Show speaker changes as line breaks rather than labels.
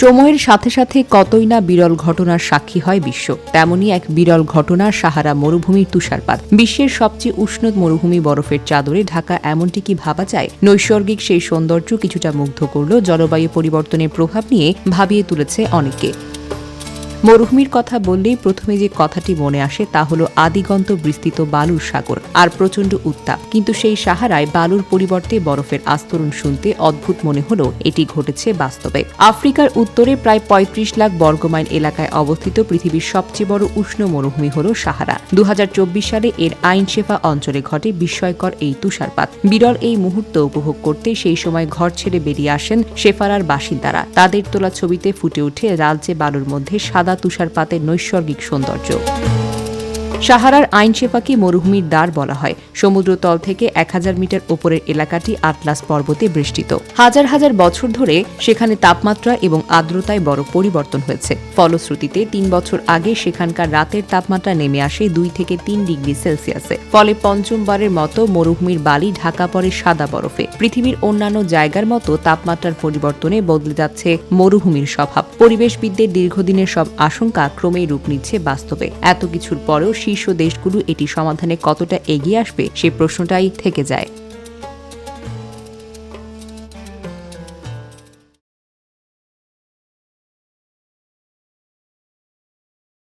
সময়ের সাথে সাথে কতই না বিরল ঘটনার সাক্ষী হয় বিশ্ব, তেমনই এক বিরল ঘটনা সাহারা মরুভূমির তুষারপাত। বিশ্বের সবচেয়ে উষ্ণ মরুভূমি বরফের চাদরে ঢাকা এমনটি কি ভাবা যায়? নৈসর্গিক সেই সৌন্দর্য কিছুটা মুগ্ধ করল জলবায়ু পরিবর্তনের প্রভাব নিয়ে ভাবিয়ে তুলেছে অনেককে মরুভূমির কথা বললেই প্রথমে যে কথাটি মনে আসে তা হলো আদিগন্ত বিস্তৃত বালুর সাগর আর প্রচণ্ড উত্তাপ। কিন্তু সেই সাহারায় বালুর পরিবর্তে বরফের আস্তরণ শুনতে অদ্ভুত মনে হলো এটি ঘটেছে বাস্তবে। আফ্রিকার উত্তরে প্রায় ৩৫ লাখ বর্গমাইল এলাকায় অবস্থিত পৃথিবীর সবচেয়ে বড় উষ্ণ মরুভূমি হল সাহারা। দু হাজার চব্বিশ সালে এর আইনশেফা অঞ্চলে ঘটে বিস্ময়কর এই তুষারপাত। বিরল এই মুহূর্ত উপভোগ করতে সেই সময় ঘর ছেড়ে বেরিয়ে আসেন শেফারার বাসিন্দারা। তাদের তোলা ছবিতে ফুটে ওঠে লালচে বালুর মধ্যে সাদা তুষারপাতের নৈসর্গিক সৌন্দর্য। সাহারার আইনশেফাকে মরুভূমির দ্বার বলা হয়। সমুদ্রতল থেকে এক হাজার মিটার ওপরের এলাকাটি আটলাস পর্বতে বেষ্টিত। হাজার হাজার বছর ধরে সেখানে তাপমাত্রা এবং আর্দ্রতায় বড় পরিবর্তন হয়েছে। ফলশ্রুতিতে তিন বছর আগে সেখানকার রাতের তাপমাত্রা নেমে আসে দুই থেকে তিন ডিগ্রি সেলসিয়াসে। ফলে পঞ্চমবারের মতো মরুভূমির বালি ঢাকা পড়ে সাদা বরফে। পৃথিবীর অন্যান্য জায়গার মতো তাপমাত্রার পরিবর্তনে বদলে যাচ্ছে মরুভূমির স্বভাব। পরিবেশবিদদের দীর্ঘদিনের সব আশঙ্কা ক্রমেই রূপ নিচ্ছে বাস্তবে। এত কিছুর পরেও শীর্ষ দেশগুলো এটি সমাধানে কতটা এগিয়ে আসবে সে প্রশ্নটাই থেকে যায়।